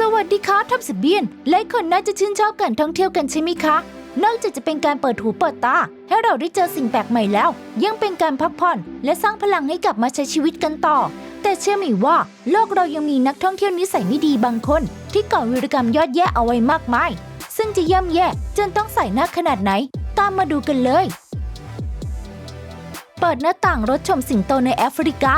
สวัสดีคะทับสเบียนหลายคนน่าจะชื่นชอบการท่องเที่ยวกันใช่ไหมคะ นอกจากจะเป็นการเปิดหูเปิดตา ให้เราได้เจอสิ่งแปลกใหม่แล้ว ยังเป็นการพักผ่อน และสร้างพลังให้กลับมาใช้ชีวิตกันต่อ แต่เชื่อไหมว่า โลกเรายังมีนักท่องเที่ยวนิสัยไม่ดีบางคน ที่ก่อวีรกรรมยอดแย่เอาไว้มากมาย ซึ่งจะย่ำแย่จนต้องใส่หน้าขนาดไหน ตามมาดูกันเลย เปิดหน้าต่างรถชมสิงโตในแอฟริกา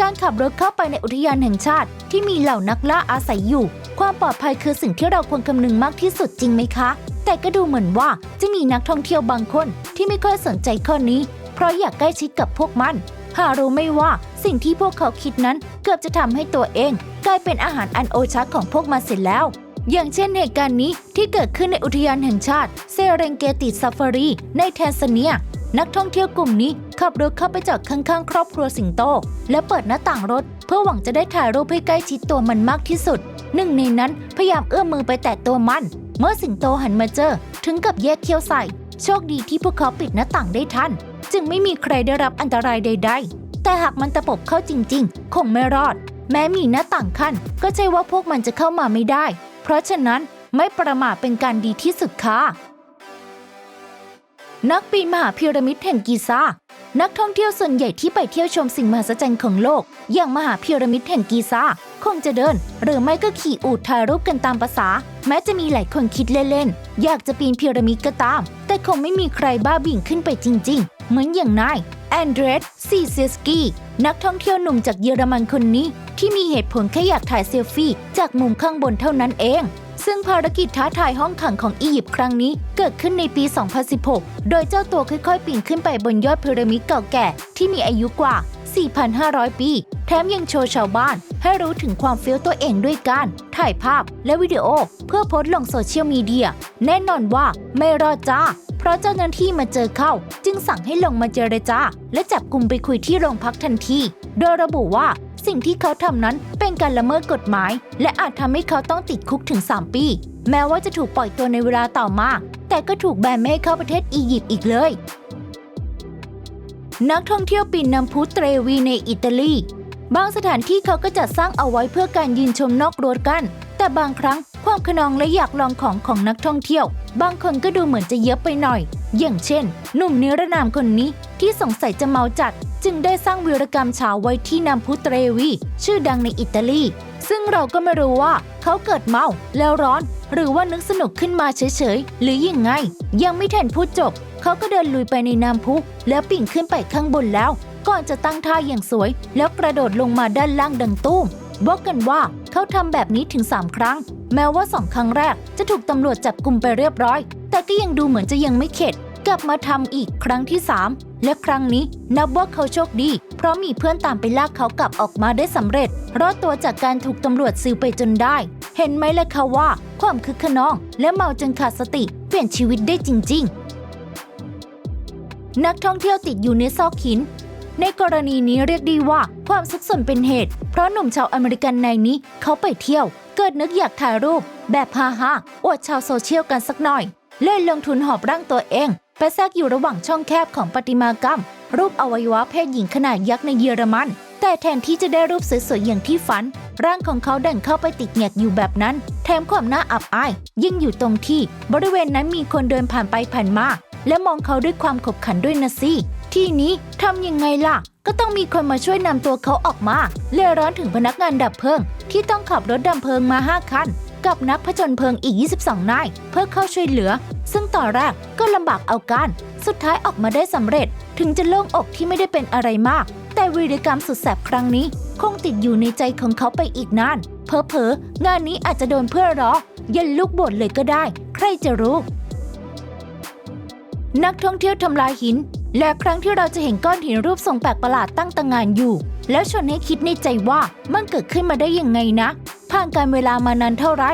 การขับรถเข้าไปในอุทยานแห่งชาติ ที่มีเหล่านักล่าอาศัยอยู่ ความปลอดภัยคือสิ่งที่เราควรคำนึงมากที่สุดจริงไหมคะ แต่ก็ดูเหมือนว่าจะมีนักท่องเที่ยวบางคนที่ไม่ค่อยสนใจข้อนี้ เพราะอยากใกล้ชิดกับพวกมัน หารู้ไม่ว่าสิ่งที่พวกเขาคิดนั้นเกือบจะทำให้ตัวเอง กลายเป็นอาหารอันโอชะของพวกมันเสร็จแล้ว อย่างเช่นเหตุการณ์นี้ที่เกิดขึ้นในอุทยานแห่งชาติเซเรนเกติซาฟารี ในแทนซาเนีย นักท่องเที่ยวกลุ่มนี้ขับรถเข้าไปจอดข้างๆ ครอบครัวสิงโต และเปิดหน้าต่างรถ เพื่อหวังจะได้ถ่ายรูปให้ใกล้ชิดตัวมันมากที่สุด หนึ่งในนั้นพยายามเอื้อมมือไปแตะตัวมัน เมื่อสิงโตหันมาเจอ ถึงกับแยกเขี้ยวใส่ โชคดีที่พวกเขาปิดหน้าต่างได้ทัน จึงไม่มีใครได้รับอันตรายใด ๆ แต่หากมันตะปบเข้าจริง ๆ คงไม่รอด แม้มีหน้าต่างขั้น ก็ใช่ว่าพวกมันจะเข้ามาไม่ได้ เพราะฉะนั้นไม่ประมาทเป็นการดีที่สุดค่ะ นักปีนมหาพีระมิดแห่งกิซานักท่องเที่ยวส่วนใหญ่ที่ไปเที่ยวชมสิ่งมหัศจรรย์ของโลก อย่างมหาพีระมิดแห่งกิซาคงจะเดิน หรือไม่ก็ขี่อูฐถ่ายรูปกันตามประษา แม้จะมีหลายคนคิดเล่นๆ อยากจะปีนพีระมิดก็ตาม แต่คงไม่มีใครบ้าบิ่งขึ้นไปจริง ๆ เหมือนอย่างนายแอนเดรสซีเซสกี้นักท่องเที่ยวหนุ่มจากเยอรมันคนนี้ ที่มีเหตุผลแค่อยากถ่ายเซลฟี่จากมุมข้างบนเท่านั้นเอง ซึ่งภารกิจท้าทายห้องขังของอียิปต์ครั้งนี้เกิดขึ้นในปี 2016 โดยเจ้าตัวค่อยๆปีนขึ้นไปบนยอดพีระมิดเก่าแก่ที่มีอายุกว่า 4,500 ปี แถมยังโชว์ชาวบ้าน ให้รู้ถึงความเฟี้ยวตัวเองด้วยการถ่ายภาพและวิดีโอ เพื่อโพสต์ลงโซเชียลมีเดีย แน่นอนว่าไม่รอดจ้า เพราะเจ้าหน้าที่มาเจอเข้า จึงสั่งให้ลงมาเจรจา และจับกลุ่มไปคุยที่โรงพักทันที โดยระบุว่า สิ่งที่เขาทำนั้นเป็นการละเมิดกฎหมาย และอาจทำให้เขาต้องติดคุกถึง 3 ปี แม้ว่าจะถูกปล่อยตัวในเวลาต่อมา แต่ก็ถูกแบนไม่ให้เข้าประเทศอียิปต์อีกเลย นักท่องเที่ยวปีนน้ำพุเตรวีในอิตาลีบางสถานที่เขาก็จัดสร้างเอาไว้เพื่อการยืนชมนอกรั้วกัน แต่บางครั้งความขนองและอยากลองของของนักท่องเที่ยว บางคนก็ดูเหมือนจะเยอะไปหน่อย อย่างเช่น หนุ่มนิรนามคนนี้ ที่สงสัยจะเมาจัด จึงได้สร้างวีรกรรมเฉาไว้ที่น้ำพุเตรวี ชื่อดังในอิตาลี ซึ่งเราก็ไม่รู้ว่าเขาเกิดเมาแล้วร้อน หรือว่านึกสนุกขึ้นมาเฉยๆ หรือยังไง ยังไม่ทันพูดจบ เขาก็เดินลุยไปในน้ำพุ แล้วปิ่งขึ้นไปข้างบนแล้ว ก่อนจะตั้งท่าอย่างสวย แล้วกระโดดลงมาด้านล่างดังตุ้มบอกกันว่าเขาทำแบบนี้ถึง 3 ครั้ง แม้ว่าสองครั้งแรกจะถูกตำรวจจับกลุ่มไปเรียบร้อย แต่ก็ยังดูเหมือนจะยังไม่เข็ด ลับมาทำอีกครั้งที่ 3 และครั้งนี้นับว่าเขาโชคดี เพราะมีเพื่อนตามไปลากเขากลับออกมาได้สำเร็จ รอดตัวจากการถูกตำรวจซื้อไปจนได้ เห็นไหมล่ะคะว่า ความคึกขนอง และเมาจนขาดสติ เปลี่ยนชีวิตได้จริง ๆ นักท่องเที่ยวติดอยู่ในซอกหินในกรณีนี้เรียกได้ว่าความซุกซนเป็นเหตุ เพราะหนุ่มชาวอเมริกันในนี้เขาไปเที่ยว เกิดนึกอยากถ่ายรูป แบบฮาฮาอวดชาวโซเชียลกันสักหน่อย เลยลงทุนหอบร่างตัวเอง ไปแทรกอยู่ระหว่างช่องแคบของประติมากรรม รูปอวัยวะเพศหญิงขนาดยักษ์ในเยอรมัน แต่แทนที่จะได้รูปสวยๆอย่างที่ฝัน ร่างของเขาดันเข้าไปติดแงกอยู่แบบนั้น แถมความน่าอับอาย ยิ่งอยู่ตรงที่ บริเวณนั้นมีคนเดินผ่านไปผ่านมา และมองเขาด้วยความขบขันด้วยนะสิที่นี้ทำยังไงล่ะ ก็ต้องมีคนมาช่วยนำตัวเขาออกมาเล่ร้อนถึงพนักงานดับเพลิง ที่ต้องขับรถดับเพลิงมา 5 คัน กับนักผจญเพลิงอีก 22 นาย เพื่อเข้าช่วยเหลือ ซึ่งตอนแรกก็ลำบากเอาการ สุดท้ายออกมาได้สำเร็จ ถึงจะโล่งอกที่ไม่ได้เป็นอะไรมาก แต่วีรกรรมสุดแสบครั้งนี้ คงติดอยู่ในใจของเขาไปอีกนานเพอเพองานนี้อาจจะโดนเพื่อนล้อยันลูกบดเลยก็ได้ ใครจะรู้ นักท่องเที่ยวทำลายหิน และครั้งที่เราจะเห็นก้อนหินรูปทรงแปลกประหลาดตั้งตางานอยู่ แล้วชวนให้คิดในใจว่ามันเกิดขึ้นมาได้ยังไงนะ ผ่านการเวลามานานเท่าไหร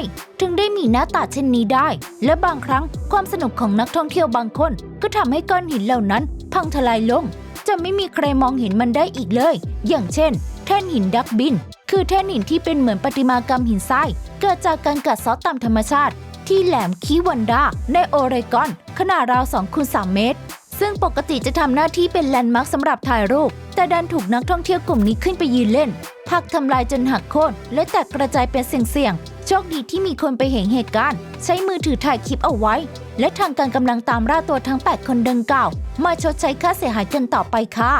ถึงได้มีหน้าตาเช่นนี้ได้ และบางครั้งความสนุกของนักท่องเที่ยวบางคน ก็ทำให้ก้อนหินเหล่านั้น พังทลายลง จะไม่มีใครมองเห็นมันได้อีกเลย อย่างเช่น แท่นหินดักบิน คือแท่นหินที่เป็นเหมือนประติมากรรมหินทรายเกิดจากการกัดเซาะตามธรรมชาติ ที่แหลมคิวันดาในโอเรกอน ขนาดราว2คูณ3เมตร ซึ่งปกติจะทำหน้าที่เป็นแลนด์มาร์คสำหรับถ่ายรูป แต่ดันถูกนักท่องเที่ยวกลุ่มนี้ขึ้นไปยืนเล่นผักทำลายจนหักโค่นและแตกกระจายเป็นเสี่ยงๆโชคดีที่มีคนไปเห็นเหตุการณ์ ใช้มือถือถ่ายคลิปเอาไว้ และทางการกำลังตามล่าตัวทั้ง 8 คนดังกล่าว มาชดใช้ค่าเสียหายกันต่อไปค่ะ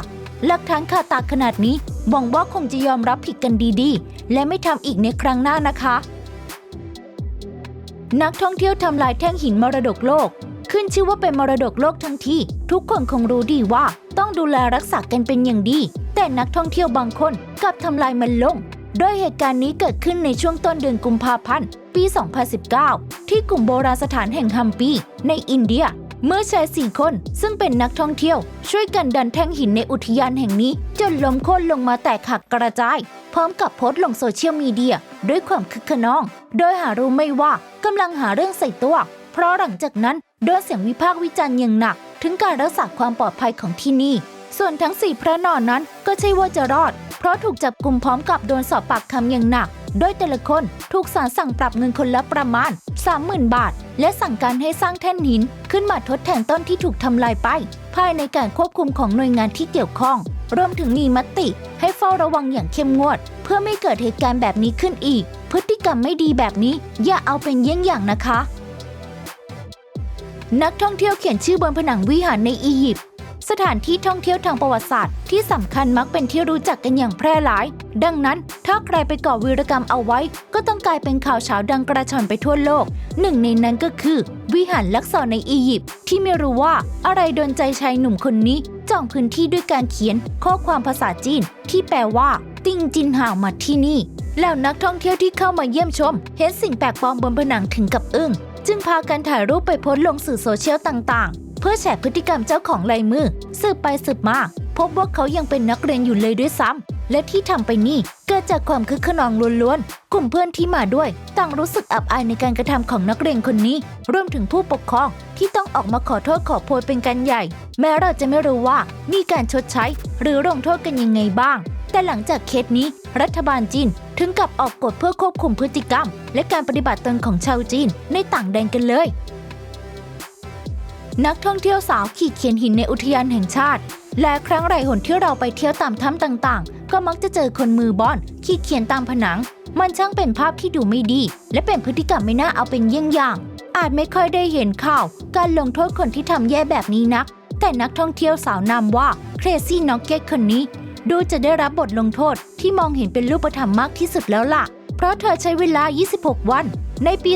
หลักฐานคาตาขนาดนี้หวังว่าคงจะยอมรับผิดกันดีๆ และไม่ทำอีกในครั้งหน้านะคะ นักท่องเที่ยวทำลายแท่งหินมรดกโลก ขึ้นชื่อว่าเป็นมรดกโลกทั้งที่ ทุกคนคงรู้ดีว่า ต้องดูแลรักษากันเป็นอย่างดี แต่นักท่องเที่ยวบางคนกลับทำลายมันลง โดยเหตุการณ์นี้เกิดขึ้นในช่วงต้นเดือนกุมภาพันธ์ ปี 2019 ที่กลุ่มโบราณสถานแห่งฮัมปี ในอินเดีย เมื่อชายสี่คนซึ่งเป็นนักท่องเที่ยว ช่วยกันดันแท่งหินในอุทยานแห่งนี้ จนล้มโค่นลงมาแตกหักกระจาย พร้อมกับโพสต์ลงโซเชียลมีเดียด้วยความคึกขนอง โดยหารู้ไม่ว่ากำลังหาเรื่องใส่ตัว เพราะหลังจากนั้นโดนเสียงวิพากษ์วิจารณ์อย่างหนัก ถึงการรักษาความปลอดภัยของที่นี่ ส่วนทั้งสี่พระนอนนั้นก็ใช่ว่าจะรอด เพราะถูกจับกลุ่มพร้อมกับโดนสอบปากคำอย่างหนัก โดยแต่ละคนถูกศาลสั่งปรับเงินคนละประมาณ 30,000 บาท และสั่งการให้สร้างแท่นหิน ขึ้นมาทดแทนต้นที่ถูกทำลายไป ภายในการควบคุมของหน่วยงานที่เกี่ยวข้อง รวมถึงมีมติ ให้เฝ้าระวังอย่างเข้มงวด เพื่อไม่เกิดเหตุการณ์แบบนี้ขึ้นอีก พฤติกรรมไม่ดีแบบนี้อย่าเอาเป็นเยี่ยงอย่างนะคะ นักท่องเที่ยวเขียนชื่อบนผนังวิหารในอียิปต์สถานที่ท่องเที่ยวทางประวัติศาสตร์ที่สำคัญมักเป็นที่รู้จักกันอย่างแพร่หลาย ดังนั้นถ้าใครไปก่อวีรกรรมเอาไว้ ก็ต้องกลายเป็นข่าวเช้าดังกระชอนไปทั่วโลก หนึ่งในนั้นก็คือ วิหารลักษณ์ในอียิปต์ที่ไม่รู้ว่าอะไรโดนใจชายหนุ่มคนนี้จองพื้นที่ด้วยการเขียนข้อความภาษาจีน ที่แปลว่า ติงจินห่าวมาที่นี่แล้วนักท่องเที่ยวที่เข้ามาเยี่ยมชม เห็นสิ่งแปลกปลอมบนผนังถึงกับอึ้ง จึงพากันถ่ายรูปไปโพสต์ลงสื่อโซเชียลต่างๆ เพื่อแฉพฤติกรรมเจ้าของลายมือ สืบไปสืบมา พบว่าเขายังเป็นนักเรียนอยู่เลยด้วยซ้ำ และที่ทำไปนี่เกิดจากความคึกขนองล้วนๆ กลุ่มเพื่อนที่มาด้วย ต่างรู้สึกอับอายในการกระทำของนักเรียนคนนี้ รวมถึงผู้ปกครองที่ต้องออกมาขอโทษขอโพยเป็นกันใหญ่ แม้เราจะไม่รู้ว่ามีการชดใช้ หรือลงโทษกันยังไงบ้าง แต่หลังจากเคสนี้ รัฐบาลจีนถึงกับออกกฎเพื่อควบคุมพฤติกรรม และการปฏิบัติตนของชาวจีนในต่างแดนกันเลยนักท่องเที่ยวสาวขีดเขียนหินในอุทยานแห่งชาติ และครั้งไรหนที่เราไปเที่ยวตามถ้ำต่างๆ ก็มักจะเจอคนมือบอนขีดเขียนตามผนัง มันช่างเป็นภาพที่ดูไม่ดี และเป็นพฤติกรรมไม่น่าเอาเป็นเยี่ยงอย่าง อาจไม่ค่อยได้เห็นข่าว การลงโทษคนที่ทำแย่แบบนี้นัก แต่นักท่องเที่ยวสาวนามว่าเครซี่น็อกเก็ตคนนี้ ดูจะได้รับบทลงโทษที่มองเห็นเป็นรูปธรรมมากที่สุดแล้วล่ะ เพราะเธอใช้เวลา 26 วัน ในปี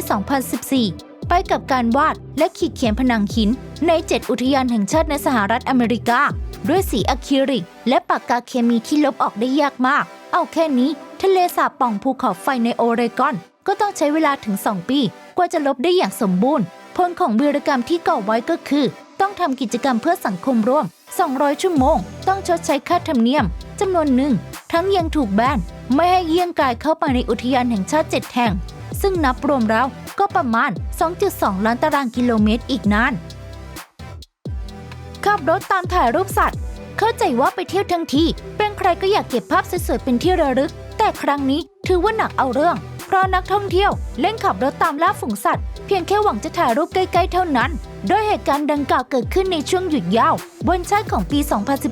2014 ไปกับการวาดและขีดเขียนผนังหิน ใน 7 อุทยานแห่งชาติในสหรัฐอเมริกา ด้วยสีอะคริลิก และปากกาเคมีที่ลบออกได้ยากมาก เอาแค่นี้ ทะเลสาบป่องภูเขาไฟในโอเรกอน ก็ต้องใช้เวลาถึง 2 ปี กว่าจะลบได้อย่างสมบูรณ์ ผลของวีรกรรมที่ก่อไว้ก็คือ ต้องทำกิจกรรมเพื่อสังคมร่วม 200 ชั่วโมง ต้องชดใช้ค่าธรรมเนียมจำนวนหนึ่ง ทั้งยังถูกแบนไม่ให้เยี่ยงกายเข้าไปในอุทยานแห่งชาติ7แห่ง ซึ่งนับรวมแล้วก็ประมาณ 2.2 ล้านตารางกิโลเมตรอีกนาน ขับรถตามถ่ายรูปสัตว์ เข้าใจว่าไปเที่ยวทั้งทีเป็นใครก็อยากเก็บภาพสวยๆเป็นที่ระลึก แต่ครั้งนี้ถือว่าหนักเอาเรื่อง เพราะนักท่องเที่ยวเล่นขับรถตามล่าฝูงสัตว์ เพียงแค่หวังจะถ่ายรูปใกล้ๆเท่านั้น โดยเหตุการณ์ดังกล่าวเกิดขึ้นในช่วงหยุดยาว บนชาติของปี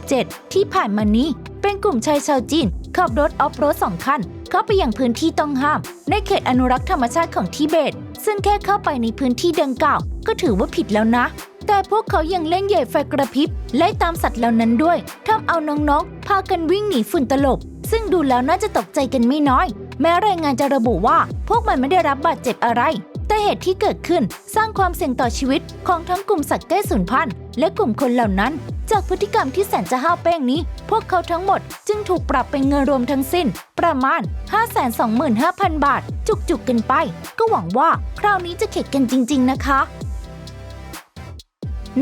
2017 ที่ผ่านมานี้ เป็นกลุ่มชายชาวจีนขับรถออฟโรดสองคันเข้าไปยังพื้นที่ต้องห้าม ในเขตอนุรักษ์ธรรมชาติของทิเบต ซึ่งแค่เข้าไปในพื้นที่ดังกล่าว ก็ถือว่าผิดแล้วนะ แต่พวกเขายังเล่นใหญ่ไฟกระพริบไล่ตามสัตว์เหล่านั้นด้วยทำเอาน้องๆ พากันวิ่งหนีฝุ่นตลบ ซึ่งดูแล้วน่าจะตกใจกันไม่น้อย แม้รายงานจะระบุว่า พวกมันไม่ได้รับบาดเจ็บอะไร แต่เหตุที่เกิดขึ้นสร้างความเสี่ยงต่อชีวิตของทั้งกลุ่มสัตว์ใกล้สูญพันธุ์และกลุ่มคนเหล่านั้น จากพฤติกรรมที่แสนจะห้าวแป้งนี้ พวกเขาทั้งหมดจึงถูกปรับเป็นเงินรวมทั้งสิ้น ประมาณ 525,000 บาท จุกๆกันไป ก็หวังว่า คราวนี้จะเข็ดกันจริง ๆ นะคะ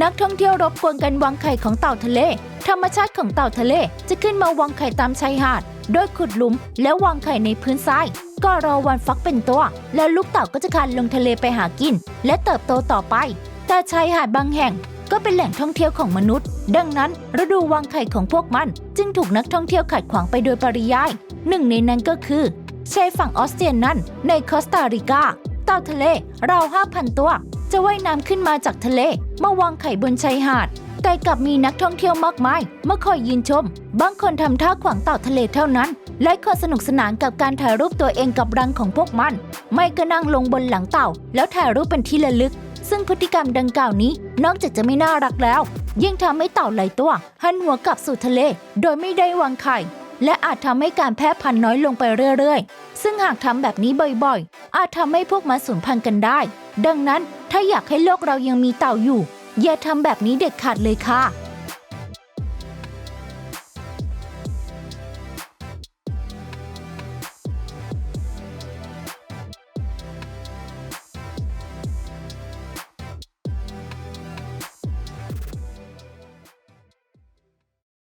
นักท่องเที่ยวรบกวนกันวางไข่ของเต่าทะเล ธรรมชาติของเต่าทะเลจะขึ้นมาวางไข่ตามชายหาด โดยขุดหลุมแล้ววางไข่ในพื้นทราย ก็รอวันฟักเป็นตัว แล้วลูกเต่าก็จะคลานลงทะเลไปหากิน และเติบโตต่อไป แต่ชายหาดบางแห่งก็เป็นแหล่งท่องเที่ยวของมนุษย์ ดังนั้นฤดูวางไข่ของพวกมัน จึงถูกนักท่องเที่ยวขัดขวางไปโดยปริยาย หนึ่งในนั้นก็คือชายฝั่งออสเตรียนนั่นในคอสตาริกาเต่าทะเลราว5,000 ตัว จะว่ายน้ำขึ้นมาจากทะเล มาวางไข่บนชายหาด แต่กลับมีนักท่องเที่ยวมากมายมาคอยยืนชม บางคนทำท่าขวางเต่าทะเลเท่านั้นและคนสนุกสนานกับการถ่ายรูปตัวเองกับรังของพวกมัน ไม่ก็นั่งลงบนหลังเต่า แล้วถ่ายรูปเป็นที่ระลึก ซึ่งพฤติกรรมดังกล่าวนี้ นอกจากจะไม่น่ารักแล้ว ยิ่งทำให้เต่าหลายตัว หันหัวกลับสู่ทะเล โดยไม่ได้วางไข่ และอาจทำให้การแพร่พันธุ์น้อยลงไปเรื่อยๆ ซึ่งหากทำแบบนี้บ่อยๆ อาจทำให้พวกมันสูญพันธุ์กันได้ ดังนั้นถ้าอยากให้โลกเรายังมีเต่าอยู่ อย่าทำแบบนี้เด็ดขาดเลยค่ะ